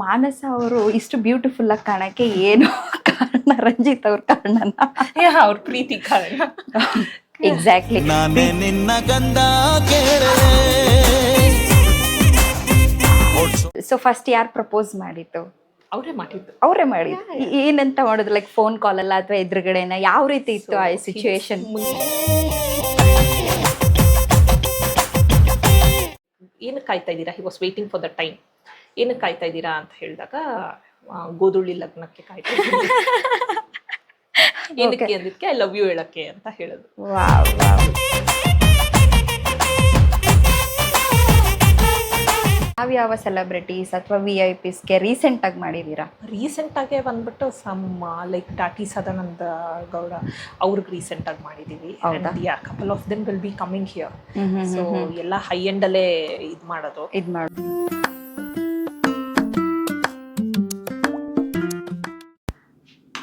ಮಾನಸ ಅವರು ಇಷ್ಟು ಬ್ಯೂಟಿಫುಲ್ ಆಗಿ ಕಾಣಕ್ಕೆ ಏನು ಕಾರಣ ರಂಜಿತ್ ಅವ್ರ ಕಾರಣನ. ಅವ್ರ ಪ್ರೀತಿ ಕಾರಣ. ಎಕ್ಸಾಕ್ಟ್ಲಿ ನಾನೇ ನಿನ್ನ ಗಂಧ ಕೇಳೆ ಸೊ ಫಸ್ಟ್ ಯಾರು ಪ್ರಪೋಸ್ ಮಾಡಿತ್ತು ಅವರೇ ಮಾಡಿದ್ದು. ಅವರೇ ಮಾಡಿದ್ದು. ಏನಂತ ಮಾಡೋದು? ಲೈಕ್ ಫೋನ್ ಕಾಲ್ ಅಲ್ಲ ಅಥವಾ ಎದುರುಗಡೆನ? ಯಾವ ರೀತಿ ಇತ್ತು ಆ ಸಿಚುವೇಶನ್ ಏನು ಕಾಯ್ತಾ ಇದ್ದೀರಾ? He was waiting for the time ಏನು ಕಾಯ್ತಾ ಇದ್ದೀರಾ ಅಂತ ಹೇಳಿದಾಗ ಗೋದುಳ್ಳಿ ಲಗ್ನಕ್ಕೆ ಕಾಯ್ತಾ. ಏನಕ್ಕೆ ಅಂದಿದ್ಕೆ ಐ ಲವ್ ಯು ಹೇಳಕ್ಕೆ ಅಂತ ಹೇಳೋದು. ಯಾವ ಸೆಲೆಬ್ರಿಟೀಸ್ ಅಥವಾ ವಿ ಐ ಪಿಸ್ಗೆ ರೀಸೆಂಟ್ ಆಗಿ ಮಾಡಿದೀರಾ? ರೀಸೆಂಟ್ ಆಗಿ ಬಂದ್ಬಿಟ್ಟು ಸಮ್ ಲೈಕ್ ಟಾಟಿ ಸದಾನಂದ ಗೌಡ ಅವ್ರಿಗೆ ರೀಸೆಂಟ್ ಆಗಿ ಮಾಡಿದೀವಿ. Couple of them will be coming here so ಎಲ್ಲ ಹೈ ಎಂಡ್ ಅಲ್ಲೇ ಇದ್ ಮಾಡೋದು. ಇದು ಮಾಡು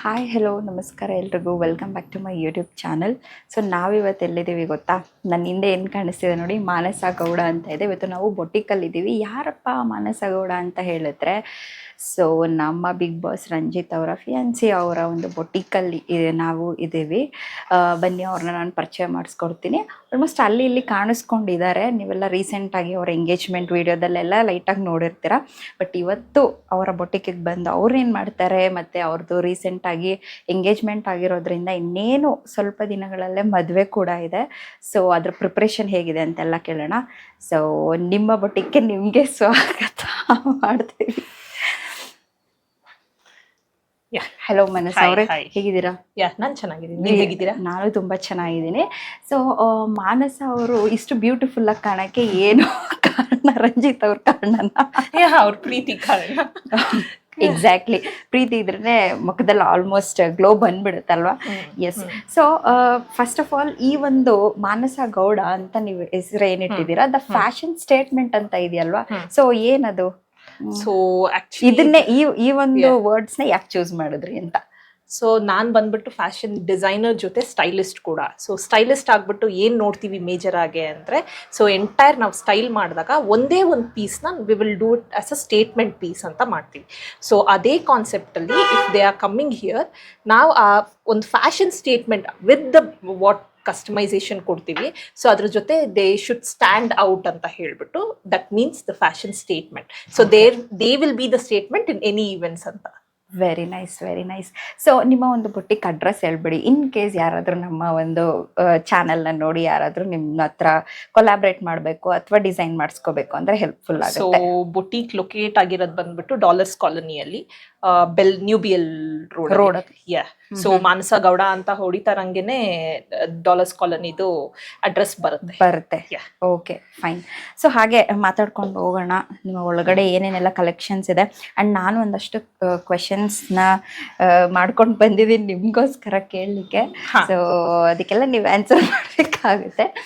ಹಾಯ್ ಹಲೋ ನಮಸ್ಕಾರ ಎಲ್ರಿಗೂ. Welcome back to my YouTube channel so ನಾವಿವತ್ತು ಎಲ್ಲಿದ್ದೀವಿ ಗೊತ್ತಾ? ನನ್ನ ಹಿಂದೆ ಏನು ಕಾಣಿಸ್ತಿದೆ ನೋಡಿ, ಮಾನಸ ಗೌಡ ಅಂತ ಇದೆ. ಇವತ್ತು ನಾವು ಬೊಟ್ಟಿಕಲ್ಲಿದ್ದೀವಿ ಯಾರಪ್ಪ ಮಾನಸ ಗೌಡ ಅಂತ ಹೇಳಿದ್ರೆ ಸೊ ನಮ್ಮ ಬಿಗ್ ಬಾಸ್ ರಂಜಿತ್ ಅವರ ಫಿಯಾನ್ಸಿ ಅವರ ಒಂದು ಬೊಟಿಕಲ್ಲಿ ನಾವು ಇದ್ದೀವಿ. ಬನ್ನಿ, ಅವ್ರನ್ನ ನಾನು ಪರಿಚಯ ಮಾಡಿಸ್ಕೊಡ್ತೀನಿ. ಆಲ್ಮೋಸ್ಟ್ ಅಲ್ಲಿ ಇಲ್ಲಿ ಕಾಣಿಸ್ಕೊಂಡಿದ್ದಾರೆ. ನೀವೆಲ್ಲ ರೀಸೆಂಟಾಗಿ ಅವರ ಎಂಗೇಜ್ಮೆಂಟ್ ವೀಡಿಯೋದಲ್ಲೆಲ್ಲ ಲೈಟಾಗಿ ನೋಡಿರ್ತೀರ. ಬಟ್ ಇವತ್ತು ಅವರ ಬೊಟಿಕಿಗೆ ಬಂದು ಅವ್ರು ಏನು ಮಾಡ್ತಾರೆ, ಮತ್ತು ಅವ್ರದ್ದು ರೀಸೆಂಟಾಗಿ ಎಂಗೇಜ್ಮೆಂಟ್ ಆಗಿರೋದ್ರಿಂದ ಇನ್ನೇನು ಸ್ವಲ್ಪ ದಿನಗಳಲ್ಲೇ ಮದುವೆ ಕೂಡ ಇದೆ. ಸೊ ಅದ್ರ ಪ್ರಿಪ್ರೇಷನ್ ಹೇಗಿದೆ ಅಂತೆಲ್ಲ ಕೇಳೋಣ. ಸೊ ನಿಮ್ಮ ಬೊಟಿಕ್ಕೆ ನಿಮಗೆ ಸ್ವಾಗತ ಮಾಡ್ತೀವಿ. ಹಲೋ ಮನಸ್ Hi, ಅವರೇ. hi. ಹೇಗಿದ್ದೀರಾ? ಯಾ ನಾನು ಚೆನ್ನಾಗಿದ್ದೀನಿ. ನೀವು ಹೇಗಿದ್ದೀರಾ? ನಾನು ತುಂಬಾ ಚೆನ್ನಾಗಿದ್ದೀನಿ. ಸೊ ಮಾನಸ ಅವರು ಇಷ್ಟು ಬ್ಯೂಟಿಫುಲ್ ಆಗಿ ಕಾಣಕ್ಕೆ ಏನು ಕಾರಣ? ರಂಜಿತ್ ಅವ್ರ ಕಾರಣನ? ಯಾ ಅವ್ರ ಪ್ರೀತಿ ಕಾರಣ. ಎಕ್ಸಾಕ್ಟ್ಲಿ ಪ್ರೀತಿ ಇದ್ರೆ ಮುಖದಲ್ಲಿ almost glow ಬಂದ್ಬಿಡುತ್ತಲ್ವಾ? Yes so first of all ಈ ಒಂದು ಮಾನಸ ಗೌಡ ಅಂತ ನೀವು ಹೆಸರು ಏನಿಟ್ಟಿದ್ದೀರಾ? ದ ಫ್ಯಾಷನ್ ಸ್ಟೇಟ್ಮೆಂಟ್ ಅಂತ ಇದೆಯಲ್ವಾ. ಸೊ ಏನದು? ಸೊ ಇದನ್ನೇ ಈ ಈ ಒಂದು. ವರ್ಡ್ಸ್ನ ಯಾಕೆ ಚೂಸ್ ಮಾಡಿದ್ರಿ ಅಂತ? ಸೊ ನಾನು ಬಂದ್ಬಿಟ್ಟು ಫ್ಯಾಷನ್ ಡಿಸೈನರ್ ಜೊತೆ ಸ್ಟೈಲಿಸ್ಟ್ ಕೂಡ. ಸೊ ಸ್ಟೈಲಿಸ್ಟ್ ಆಗ್ಬಿಟ್ಟು ಏನು ನೋಡ್ತೀವಿ ಮೇಜರ್ ಆಗಿ ಅಂದರೆ ಸೊ ಎಂಟೈರ್ ನಾವು ಸ್ಟೈಲ್ ಮಾಡಿದಾಗ ಒಂದೇ ಒಂದು ಪೀಸ್ನ we will do it as a statement piece ಅಂತ ಮಾಡ್ತೀವಿ. ಸೊ ಅದೇ ಕಾನ್ಸೆಪ್ಟಲ್ಲಿ if they are coming here ನಾವು ಆ ಒಂದು fashion statement with the what customization ಕೊಡ್ತೀವಿ. ಸೊ ಅದ್ರ ಜೊತೆ ದೇ ಶುಡ್ ಸ್ಟ್ಯಾಂಡ್ ಔಟ್ ಅಂತ ಹೇಳ್ಬಿಟ್ಟು that means the fashion statement so there they will be the statement in any events ಅಂತ. Very nice very nice so ನಿಮ್ಮ ಒಂದು ಬುಟ್ಟಿಕ್ address ಹೇಳ್ಬಿಡಿ. In case ಯಾರಾದರೂ ನಮ್ಮ ಒಂದು ಚಾನೆಲ್ನ ನೋಡಿ ಯಾರಾದರೂ ನಿಮ್ಮ ಹತ್ರ ಕೊಲಾಬ್ರೇಟ್ ಮಾಡಬೇಕು ಅಥವಾ ಡಿಸೈನ್ ಮಾಡಿಸ್ಕೋಬೇಕು ಅಂದ್ರೆ ಹೆಲ್ಪ್ಫುಲ್ ಸೊ ಆಗುತ್ತೆ. ಬೊಟೀಕ್ ಲೊಕೇಟ್ ಆಗಿರೋದು ಬಂದ್ಬಿಟ್ಟು ಡಾಲರ್ಸ್ ಕಾಲೋನಿಯಲ್ಲಿ bell new B L road road yeah so Manasa Gowda ಅಂತ ಹೊಡಿತಾರಂಗೆನೆ ಡಾಲರ್ಸ್ ಕಾಲೋನಿದು ಅಡ್ರೆಸ್ ಬರುತ್ತೆ. ಬರುತ್ತೆ. ಓಕೆ ಫೈನ್ ಸೊ ಹಾಗೆ ಮಾತಾಡ್ಕೊಂಡು ಹೋಗೋಣ. ನಿಮ್ಮ ಒಳಗಡೆ ಏನೇನೆಲ್ಲ ಕಲೆಕ್ಷನ್ಸ್ ಇದೆ? ಅಂಡ್ ನಾನು ಒಂದಷ್ಟು ಕ್ವೆಶನ್ಸ್ನ ಮಾಡ್ಕೊಂಡು ಬಂದಿದ್ದೀನಿ ನಿಮ್ಗೋಸ್ಕರ ಕೇಳಲಿಕ್ಕೆ. ಸೊ ಅದಕ್ಕೆಲ್ಲ ನೀವು ಆನ್ಸರ್ ಮಾಡಬೇಕಾಗುತ್ತೆ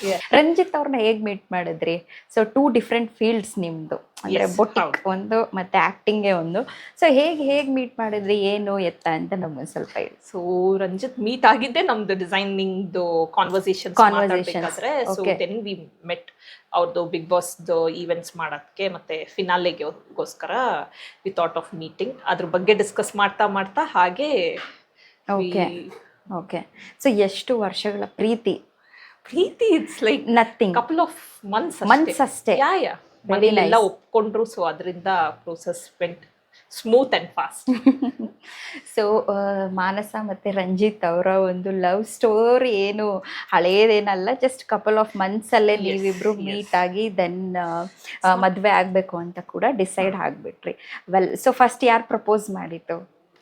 Yeah. ರಂಜಿತ್ ಅವ್ರನ್ನ ಹೇಗ್ ಮೀಟ್ ಮಾಡಿದ್ರಿ? ಸೊ ಟೂ ಡಿಫ್ರೆಂಟ್ ಫೀಲ್ಡ್ಸ್ ನಿಮ್ದು. ಅಂದ್ರೆ ಬೊಟ್ಟಿಕ್ ಒಂದು ಮತ್ತೆ ಆಕ್ಟಿಂಗೇ ಒಂದು. ಸೊ ಹೇಗ್ ಹೇಗ್ ಮೀಟ್ ಮಾಡಿದ್ರಿ? ಏನು ಎತ್ತ ಅಂತ ನಮ್ಗೊಂದು ಸ್ವಲ್ಪ ಹೇಳಿ. ಸೊ ರಂಜಿತ್ ಮೀಟ್ ಆಗಿದ್ದೆ ನಮ್ದು designing conversation conversation we met ಅವ್ರದ್ದು ಬಿಗ್ ಬಾಸ್ ಈವೆಂಟ್ಸ್ ಮಾಡೋಕ್ಕೆ ಮತ್ತೆ ಫಿನಾಲೆಗೋಸ್ಕರ ವಿ ಥಾಟ್ ಆಫ್ ಮೀಟಿಂಗ್ ಅದ್ರ ಬಗ್ಗೆ ಡಿಸ್ಕಸ್ ಮಾಡ್ತಾ ಮಾಡ್ತಾ ಹಾಗೆ ಓಕೆ ಓಕೆ ಸೊ ಎಷ್ಟು ವರ್ಷಗಳ ಪ್ರೀತಿ? ಪ್ರೀತಿ it's like nothing couple of months months ಅಷ್ಟೇ. ಯಾ ಯಾ ಮನೆಯಲ್ಲೆಲ್ಲ. ಒಪ್ಕೊಂಡ್ರು ಸೊ ಅದರಿಂದ process went smooth and fast so Manasa ಮತ್ತೆ ರಂಜಿತ್ ಅವರ ಒಂದು ಲವ್ ಸ್ಟೋರಿ ಏನು ಹಳೆಯದೇನಲ್ಲ ಜಸ್ಟ್ ಕಪಲ್ ಆಫ್ ಮಂತ್ಸಲ್ಲೇ yes. ಮೀಟ್ ಆಗಿ ದೆನ್ ಮದುವೆ ಆಗಬೇಕು ಅಂತ ಕೂಡ ಡಿಸೈಡ್ ಆಗಿಬಿಟ್ರಿ. ವೆಲ್ ಸೊ ಫಸ್ಟ್ ಯಾರು ಪ್ರಪೋಸ್ ಮಾಡಿದ್ದು?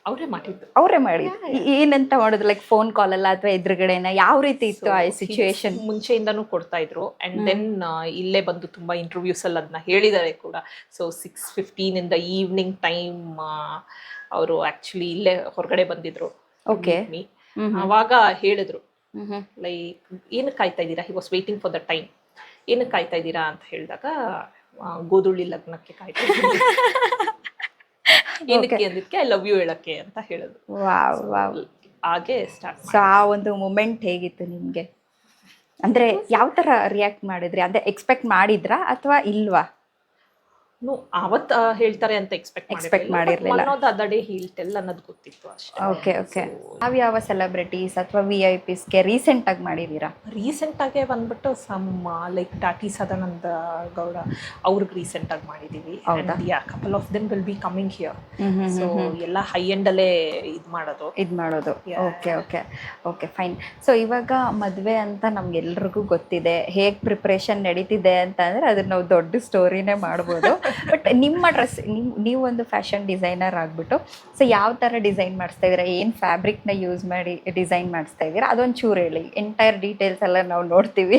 ಅವರೇ ಮಾಡಿದ್ದು. ಅವರೇ ಮಾಡಿ ಏನಂತ ಮಾಡೋದು? ಲೈಕ್ ಫೋನ್ ಕಾಲ್ ಅಲ್ಲ ಅಥವಾ ಎದುರುಗಡೆನ ಯಾವ ರೀತಿ ಇತ್ತು ಆ ಸಿಚುವೇಶನ್ ಮುಂಚೆಯಿಂದನೂ ಕೊಡ್ತಾ ಇದ್ರು. ಅಂಡ್ ದೆನ್ ಇಲ್ಲೇ ಬಂದು ತುಂಬಾ ಇಂಟರ್ವ್ಯೂಸ್ ಅಲ್ಲಿ ಅದನ್ನ ಹೇಳಿದ್ದಾರೆ ಕೂಡ. ಸೊ ಸಿಕ್ಸ್ ಫಿಫ್ಟೀನ್ ಇಂದ ಈವ್ನಿಂಗ್ ಟೈಮ್ ಅವರು ಆಕ್ಚುಲಿ ಇಲ್ಲೇ ಹೊರಗಡೆ ಬಂದಿದ್ರು. ಓಕೆ ಅವಾಗ ಹೇಳಿದ್ರು. ಲೈಕ್ ಏನು ಕಾಯ್ತಾ ಇದ್ದೀರಾ? He was waiting for the time ಏನು ಕಾಯ್ತಾ ಇದ್ದೀರಾ ಅಂತ ಹೇಳಿದಾಗ ಗೋಧುಳಿ ಲಗ್ನಕ್ಕೆ ಕಾಯ್ತಾ. ಏನಕ್ಕೆ ಅಂದಿದ್ಕೆ ಐ ಲವ್ ಯು ಹೇಳಕ್ಕೆ ಅಂತ ಹೇಳೋದು. Wow wow. ಹಾಗೆ ಸ್ಟಾರ್ಟ್ ಸೊ ಆ ಒಂದು ಮೂಮೆಂಟ್ ಹೇಗಿತ್ತು ನಿಮಗೆ? ಅಂದ್ರೆ ಯಾವ ತರ ರಿಯಾಕ್ಟ್ ಮಾಡಿದ್ರಿ? ಅಂದ್ರೆ ಎಕ್ಸ್ಪೆಕ್ಟ್ ಮಾಡಿದ್ರಾ ಅಥವಾ ಇಲ್ವಾ? ಅವತ್ ಹೇಳ್ತಾರೆ ಅಂತ ಎಕ್ಸ್ಪೆಕ್ಟ್ ಎಕ್ಸ್ಪೆಕ್ಟ್ ಮಾಡಿರ್ಲಿಲ್ಲ. ಅನ್ನೋದು ಅದಡೆ ಹೇಳ್ಟೆಲ್ ಅನ್ನೋದು ಗೊತ್ತಿತ್ತು ಅಷ್ಟೇ. ಓಕೆ ಓಕೆ ಯಾವ ಯಾವ ಸೆಲೆಬ್ರಿಟೀಸ್ ಅಥವಾ ವಿ ಐ ಪಿಸ್ಗೆ ರೀಸೆಂಟ್ ಆಗಿ ಮಾಡಿದೀರಾ? ರೀಸೆಂಟ್ ಆಗೇ ಬಂದ್ಬಿಟ್ಟು ಸಮ್ ಲೈಕ್ ಟಾಟಿ ಸದಾನಂದ ಗೌಡ ಅವ್ರಿಗೆ ರೀಸೆಂಟ್ ಆಗಿ ಮಾಡಿದೀವಿ. Yeah couple of them will be coming here so ಎಲ್ಲ ಹೈ ಎಂಡ್ ಅಲ್ಲೇ ಇದ್ ಮಾಡೋದು. ಇದು ಮಾಡೋದು. Okay okay okay fine so ಇವಾಗ ಮದುವೆ ಅಂತ ನಮ್ಗೆಲ್ರಿಗೂ ಗೊತ್ತಿದೆ. ಹೇಗೆ ಪ್ರಿಪ್ರೇಷನ್ ನಡೀತಿದೆ ಅಂತ ಅಂದ್ರೆ ಅದನ್ನ ನಾವು ದೊಡ್ಡ ಸ್ಟೋರಿನೇ ಮಾಡ್ಬೋದು. ಬಟ್ ನಿಮ್ಮ ಡ್ರೆಸ್ ನಿಮ್ ನೀವು ಒಂದು ಫ್ಯಾಷನ್ ಡಿಸೈನರ್ ಆಗ್ಬಿಟ್ಟು ಸೊ ಯಾವ ಥರ ಡಿಸೈನ್ ಮಾಡಿಸ್ತಾ ಇದ್ದೀರಾ? ಏನು ಫ್ಯಾಬ್ರಿಕ್ನ ಯೂಸ್ ಮಾಡಿ ಡಿಸೈನ್ ಮಾಡಿಸ್ತಾ ಇದ್ದೀರಾ? ಅದೊಂದು ಚೂರು ಹೇಳಿ. ಎಂಟೈರ್ ಡೀಟೇಲ್ಸ್ ಎಲ್ಲ ನಾವು ನೋಡ್ತೀವಿ.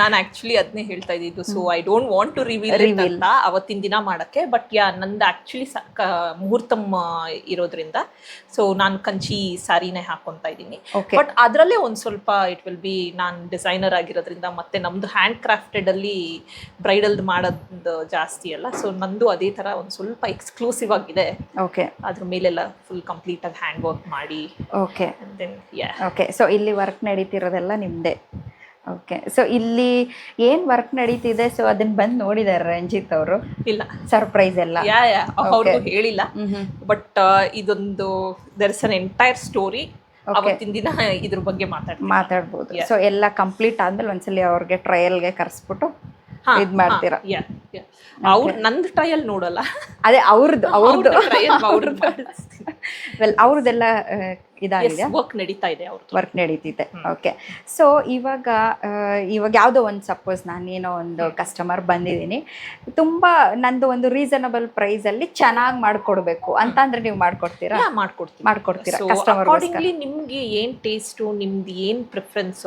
ನಾನು ಆಕ್ಚುಲಿ ಅದನ್ನೇ ಹೇಳ್ತಾ ಇದ್ದಿದ್ದು. So I don't want to reveal ಇಲ್ಲ ಅಂತ ಅವತ್ತಿನ ದಿನ ಮಾಡಕ್ಕೆ. ಬಟ್ ಯಾ ನಂದು ಆಕ್ಚುಲಿ ಮುಹೂರ್ತಮ್ ಇರೋದ್ರಿಂದ. ಸೊ ನಾನು ಕಂಚಿ ಸಾರಿನೇ ಹಾಕೊಂತ ಇದ್ದೀನಿ. ಬಟ್ ಅದರಲ್ಲೇ ಒಂದು ಸ್ವಲ್ಪ ಇಟ್ ವಿಲ್ ಬಿ ನಾನು ಡಿಸೈನರ್ ಆಗಿರೋದ್ರಿಂದ ಮತ್ತೆ ನಮ್ದು ಹ್ಯಾಂಡ್ ಕ್ರಾಫ್ಟೆಡ್ ಅಲ್ಲಿ ಬ್ರೈಡಲ್ದು ಮಾಡೋದು ಜಾಸ್ತಿ ಅಲ್ಲ. ಸೊ ನಂದು ಅದೇ ತರ ಒಂದು ಸ್ವಲ್ಪ ಎಕ್ಸ್ಕ್ಲೂಸಿವ್ ಆಗಿದೆ. ಓಕೆ ಅದ್ರ ಮೇಲೆಲ್ಲ ಫುಲ್ ಕಂಪ್ಲೀಟ್ ಆಗಿ ಹ್ಯಾಂಡ್ ವರ್ಕ್ ಮಾಡಿ okay then yeah okay so ಇಲ್ಲಿ ವರ್ಕ್ ನಡೀತಿರೋದೆಲ್ಲ ನಿಮ್ಮದೇ ಓಕೆ ಸೊ ಇಲ್ಲಿ ಏನು ವರ್ಕ್ ನಡೀತಿದೆ? ಸೊ ಅದನ್ನ ಬಂದು ನೋಡಿದಾರೆ ರಂಜಿತ್ ಅವರು. ಇಲ್ಲ. ಸರ್ಪ್ರೈಸ್ ಎಲ್ಲ. ಯಾ ಯಾ ಅವ್ರಿಗೂ ಹೇಳಿಲ್ಲ. ಹ್ಮ್ ಹ್ಮ್ ಬಟ್ ಇದೊಂದು there is an entire story ಅವತ್ತಿನ ದಿನ ಇದ್ರ ಬಗ್ಗೆ ಮಾತಾಡ್ ಮಾತಾಡ್ಬೋದು. ಸೊ ಎಲ್ಲ ಕಂಪ್ಲೀಟ್ ಆದ್ಮೇಲೆ ಒಂದ್ಸಲಿ ಅವ್ರಿಗೆ ಟ್ರಯಲ್ಗೆ ಕರ್ಸ್ಬಿಟ್ಟು ಇದ್ ಮಾಡ್ತೀರಾ? ಯಾ ಅವ್ರು ನಂದು ಟ್ರಯಲ್ ನೋಡಲ್ಲ. ಅದೇ ಅವ್ರದ್ದು ಅವ್ರದ್ದು ವೆಲ್ ಅವ್ರದ್ದೆಲ್ಲ ಇದಾಗಿದೆ. ವರ್ಕ್ ನಡೀತಾ ಇದೆ ಅವ್ರದ್ದು ವರ್ಕ್ ನಡೀತಿದೆ. ಓಕೆ ಸೊ ಇವಾಗ ಇವಾಗ ಯಾವುದೋ ಒಂದು ಸಪೋಸ್ ನಾನೇನೋ ಒಂದು ಕಸ್ಟಮರ್ ಬಂದಿದ್ದೀನಿ. ತುಂಬ ನಂದು ಒಂದು ರೀಸನಬಲ್ ಪ್ರೈಸಲ್ಲಿ ಚೆನ್ನಾಗಿ ಮಾಡಿಕೊಡ್ಬೇಕು. ಅಂತ ಅಂದ್ರೆ ನೀವು ಮಾಡ್ಕೊಡ್ತೀರಾ? ಯಾ ಮಾಡ್ಕೊಡ್ತೀನಿ. ಮಾಡ್ಕೊಡ್ತೀರಾ ಕಸ್ಟಮರ್ ನಿಮ್ಗೆ ಏನ್ ಟೇಸ್ಟು ನಿಮ್ದು ಏನ್ ಪ್ರಿಫರೆನ್ಸ್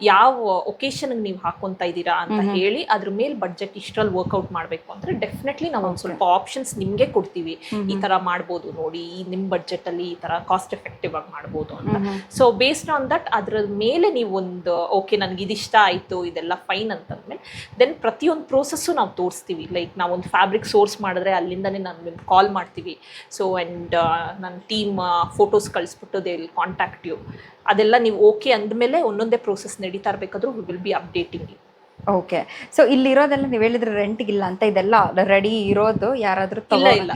ಯಾವ ಒಕೇಶನ್ ನೀವು ಹಾಕೊಂತ ಇದ್ದೀರಾ ಅಂತ ಹೇಳಿ ಅದ್ರ ಮೇಲೆ ಬಡ್ಜೆಟ್ ಇಷ್ಟರಲ್ಲಿ ವರ್ಕೌಟ್ ಮಾಡಬೇಕು ಅಂದ್ರೆ ಡೆಫಿನೆಟ್ಲಿ ನಾವು ಒಂದು ಸ್ವಲ್ಪ ಆಪ್ಷನ್ಸ್ ನಿಮ್ಗೆ ಕೊಡ್ತೀವಿ. ಈ ತರ ಮಾಡ್ಬೋದು ನೋಡಿ ಈ ನಿಮ್ ಬಡ್ಜೆಟ್ ಅಲ್ಲಿ ಈ ತರ ಕಾಸ್ಟ್ ಎಫೆಕ್ಟಿವ್ ಆಗಿ ಮಾಡ್ಬೋದು ಅಂತ. ಸೊ ಬೇಸ್ಡ್ ಆನ್ ದಟ್ ಅದ್ರ ಮೇಲೆ ನೀವು ಒಂದು ಓಕೆ ನನ್ಗೆ ಇದಿಷ್ಟ ಆಯ್ತು ಇದೆಲ್ಲ ಫೈನ್ ಅಂತಂದ್ಮೇಲೆ ದೆನ್ ಪ್ರತಿಯೊಂದು ಪ್ರೋಸೆಸ್ಸು ನಾವು ತೋರಿಸ್ತೀವಿ. ಲೈಕ್ ನಾವು ಒಂದು ಫ್ಯಾಬ್ರಿಕ್ ಸೋರ್ಸ್ ಮಾಡಿದ್ರೆ ಅಲ್ಲಿಂದನೇ ನಾನು ನಿಮ್ಗೆ ಕಾಲ್ ಮಾಡ್ತೀವಿ. ಸೊ ಆ್ಯಂಡ್ ನನ್ನ ಟೀಮ್ ಫೋಟೋಸ್ ಕಳಿಸ್ಬಿಟ್ಟು ದೇ ವಿಲ್ ಕಾಂಟ್ಯಾಕ್ಟ್ ಯು ಅದೆಲ್ಲ ನೀವು ಓಕೆ ಅಂದಮೇಲೆ ಒಂದೊಂದೇ ಪ್ರೋಸೆಸ್ ನಡೀತಾ ಇರಬೇಕಾದ್ರೂ we will be updating okay so ಇಲ್ಲಿರೋದೆಲ್ಲ ನೀವು ಹೇಳಿದ್ರೆ ರೆಂಟ್ಗಿಲ್ಲ ಅಂತ ಇದೆಲ್ಲ ರೆಡಿ ಇರೋದು ಯಾರಾದ್ರೂ ಇಲ್ಲ ಇಲ್ಲ.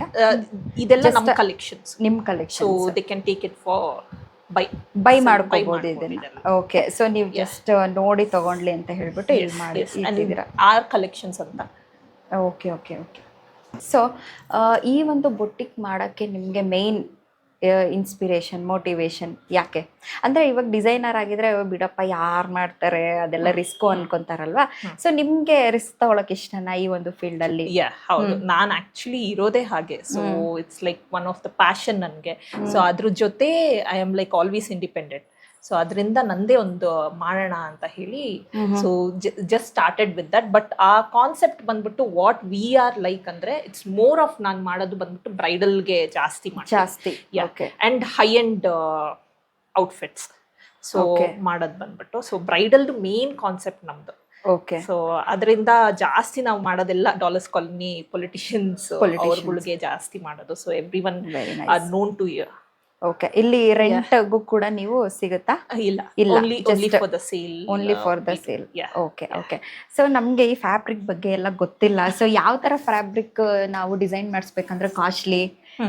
ಇದೆಲ್ಲ ನಮ್ಮ ಕಲೆಕ್ಷನ್ಸ್ ನಿಮ್ಮ so collection they can take it for buy buy ಮಾಡ್ಕೋಬಹುದು ಇದನ್ನ. ಓಕೆ ಸೊ ನೀವು ಜಸ್ಟ್ ನೋಡಿ ತಗೊಂಡ್ಲಿ ಅಂತ ಹೇಳ್ಬಿಟ್ಟು ಇದು ಮಾಡಿ ಇಟ್ಟಿದ್ದೀರಾ? ಆರ್ ಕಲೆಕ್ಷನ್ಸ್ ಅಂತ. ಓಕೆ ಓಕೆ ಓಕೆ ಸೊ ಈ ಒಂದು ಬುಟ್ಟಿಕ್ ಮಾಡೋಕ್ಕೆ ನಿಮಗೆ ಮೇಯ್ನ್ ಇನ್ಸ್ಪಿರೇಷನ್ ಮೋಟಿವೇಶನ್ ಯಾಕೆ? ಅಂದರೆ ಇವಾಗ ಡಿಸೈನರ್ ಆಗಿದ್ರೆ ಬಿಡಪ್ಪ ಯಾರು ಮಾಡ್ತಾರೆ? ಅದೆಲ್ಲ ರಿಸ್ಕು ಅನ್ಕೊಂತಾರಲ್ವಾ? ಸೊ ನಿಮಗೆ ರಿಸ್ಕ್ ತಗೊಳಕ್ ಇಷ್ಟನಾ ಈ ಒಂದು ಫೀಲ್ಡ್ ಅಲ್ಲಿ? ಹೌದು. ನಾನು ಆಕ್ಚುಲಿ ಇರೋದೇ ಹಾಗೆ. So it's like one of the passion ನನಗೆ. ಸೊ ಅದ್ರ ಜೊತೆ I am like always independent so ಅದರಿಂದ ನಂದೇ ಒಂದು ಮಾಡೋಣ ಅಂತ ಹೇಳಿ so just started with that but ಆ ಕಾನ್ಸೆಪ್ಟ್ ಬಂದ್ಬಿಟ್ಟು ವಾಟ್ ವಿ ಆರ್ ಲೈಕ್ ಅಂದ್ರೆ ಇಟ್ಸ್ ಮೋರ್ ಆಫ್ ನಾನು ಮಾಡೋದು ಬಂದ್ಬಿಟ್ಟು ಬ್ರೈಡಲ್ಗೆ ಜಾಸ್ತಿ ಜಾಸ್ತಿ. And high end outfits so. ಮಾಡೋದು ಬಂದ್ಬಿಟ್ಟು. ಸೊ ಬ್ರೈಡಲ್ದು ಮೇನ್ ಕಾನ್ಸೆಪ್ಟ್ ನಮ್ದು. ಓಕೆ ಸೊ ಅದರಿಂದ ಜಾಸ್ತಿ ನಾವು ಮಾಡೋದೆಲ್ಲ ಡಾಲರ್ಸ್ ಕಾಲೋನಿ ಪೊಲಿಟಿಷಿಯನ್ಸ್. ಅವ್ರಗಳಿಗೆ ಜಾಸ್ತಿ ಮಾಡೋದು. So every one known to here okay ಇಲ್ಲಿ ರೆಂಟ್ಗೂ ಕೂಡ ನೀವು ಸಿಗುತ್ತಾ? ಇಲ್ಲ. ಇಲ್ಲ, only for the sale only for the sale okay okay so ನಮಗೆ ಈ ಫ್ಯಾಬ್ರಿಕ್ ಬಗ್ಗೆ ಎಲ್ಲ ಗೊತ್ತಿಲ್ಲ. ಸೊ ಯಾವ ತರ ಫ್ಯಾಬ್ರಿಕ್ ನಾವು ಡಿಸೈನ್ ಮಾಡಿಸ್ಬೇಕಂದ್ರೆ ಕಾಸ್ಟ್ಲಿ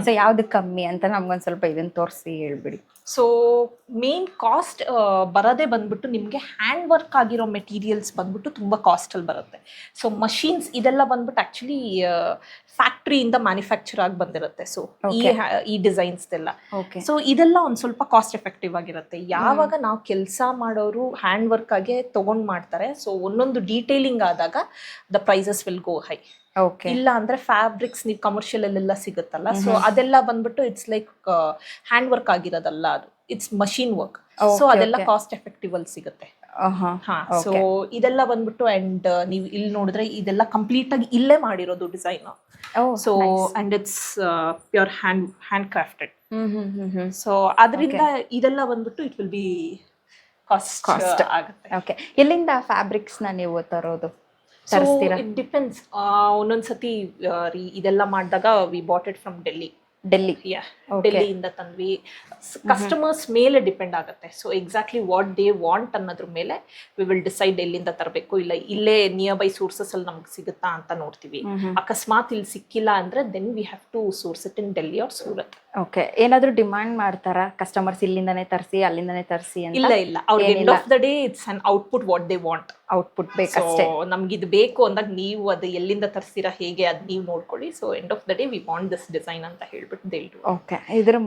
ಸೊ ಯಾವ್ದು ಕಮ್ಮಿ ಅಂತ ನಮ್ಗೊಂದ್ ಸ್ವಲ್ಪ ಇದನ್ನ ತೋರಿಸಿ ಹೇಳ್ಬಿಡಿ. ಸೊ ಮೇನ್ ಕಾಸ್ಟ್ ಬರೋದೇ ಬಂದ್ಬಿಟ್ಟು ನಿಮಗೆ ಹ್ಯಾಂಡ್ ವರ್ಕ್ ಆಗಿರೋ ಮೆಟೀರಿಯಲ್ಸ್ ಬಂದ್ಬಿಟ್ಟು ತುಂಬ ಕಾಸ್ಟಲ್ಲಿ ಬರುತ್ತೆ. ಸೊ ಮಷೀನ್ಸ್ ಇದೆಲ್ಲ ಬಂದ್ಬಿಟ್ಟು ಆ್ಯಕ್ಚುಲಿ ಫ್ಯಾಕ್ಟ್ರಿಯಿಂದ ಮ್ಯಾನುಫ್ಯಾಕ್ಚರ್ ಆಗಿ ಬಂದಿರುತ್ತೆ. ಸೊ ಈ ಈ ಡಿಸೈನ್ಸ್ದೆಲ್ಲ ಓಕೆ ಸೊ ಇದೆಲ್ಲ ಒಂದು ಸ್ವಲ್ಪ ಕಾಸ್ಟ್ ಎಫೆಕ್ಟಿವ್ ಆಗಿರುತ್ತೆ. ಯಾವಾಗ ನಾವು ಕೆಲಸ ಮಾಡೋರು ಹ್ಯಾಂಡ್ ವರ್ಕ್ ಆಗಿ ತೊಗೊಂಡು ಮಾಡ್ತಾರೆ ಸೊ ಒಂದೊಂದು ಡೀಟೇಲಿಂಗ್ ಆದಾಗ the prices will go high ಇಲ್ಲ ಅಂದ್ರೆ ಫ್ಯಾಬ್ರಿಕ್ಸ್ ನೀವು ಕಮರ್ಷಿಯಲ್ ಅಲ್ಲೆಲ್ಲ ಸಿಗುತ್ತಲ್ಲ. ಸೊ ಅದೆಲ್ಲ ಬಂದ್ಬಿಟ್ಟು ಇಟ್ಸ್ ಲೈಕ್ ಹ್ಯಾಂಡ್ ವರ್ಕ್ ಆಗಿರೋದಲ್ಲ ಅದು. ಇಟ್ಸ್ ಮಷೀನ್ ವರ್ಕ್ ಸೊ ಅದೆಲ್ಲ ಕಾಸ್ಟ್ ಎಫೆಕ್ಟಿವ್ ಅಲ್ಲಿ ಸಿಗುತ್ತೆ. ಸೊ ಇದೆಲ್ಲ ಬಂದ್ಬಿಟ್ಟು ಅಂಡ್ ನೀವು ಇಲ್ಲಿ ನೋಡಿದ್ರೆ ಇದೆಲ್ಲ ಕಂಪ್ಲೀಟ್ ಆಗಿ ಇಲ್ಲೇ ಮಾಡಿರೋದು design so and it's pure hand hand crafted so ಅದರಿಂದ ಇದೆಲ್ಲ ಬಂದ್ಬಿಟ್ಟು it will be cost cost ಆಗುತ್ತೆ. ಓಕೆ ಎಲ್ಲಿಂದ ಫ್ಯಾಬ್ರಿಕ್ಸ್ನ ನೀವು ತರೋದು? ತರಿಸ್ತೀರಾ? ಇಟ್ ಡಿಪೆಂಡ್ಸ್ ಒಂದೊಂದ್ಸತಿ ಇದೆಲ್ಲ ಮಾಡಿದಾಗ we bought it from Delhi. Delhi. ಡೆಲ್ಲಿಯಿಂದ ತಂದ್ವಿ. ಕಸ್ಟಮರ್ಸ್ ಮೇಲೆ ಡಿಪೆಂಡ್ ಆಗುತ್ತೆ. So exactly what they want ಅನ್ನೋದ್ರ ಮೇಲೆ ವಿ ವಿಲ್ ಡಿಸೈಡ್ ಎಲ್ಲಿಂದ ತರಬೇಕು. ಇಲ್ಲ ಇಲ್ಲೇ ನಿಯರ್ ಬೈ ಸೋರ್ಸಸ್ ಅಲ್ಲಿ ನಮ್ಗೆ ಸಿಗುತ್ತಾ ಅಂತ ನೋಡ್ತೀವಿ. ಅಕಸ್ಮಾತ್ ಇಲ್ಲಿ ಸಿಕ್ಕಿಲ್ಲ ಅಂದ್ರೆ then we have to source it in Delhi or Surat okay ಏನಾದರೂ ಡಿಮ್ಯಾಂಡ್ ಮಾಡ್ತಾರಾ? ಕಸ್ಟಮರ್ಸ್ ಇಲ್ಲಿಂದನೇ ತರಿಸಿ ಅಲ್ಲಿಂದನೇ ತರಿಸಿ ಅಂತ? ಇಲ್ಲ ಇಲ್ಲ. ಅವ್ರಿಗೆ end of the day it's an output what they want output ಬೇಕಷ್ಟೇ ನಮ್ಗೆ ಇದು ಬೇಕು ಅಂದಾಗ ನೀವು ಅದು ಎಲ್ಲಿಂದ ತರಿಸ್ತೀರಾ ಹೇಗೆ ಅದು ನೀವು ನೋಡ್ಕೊಳ್ಳಿ. So end of the day we want this design ಅಂತ ಹೇಳ್ಬಿಟ್ಟು ದೇಲ್ ಓಕೆ ಇದ್ರ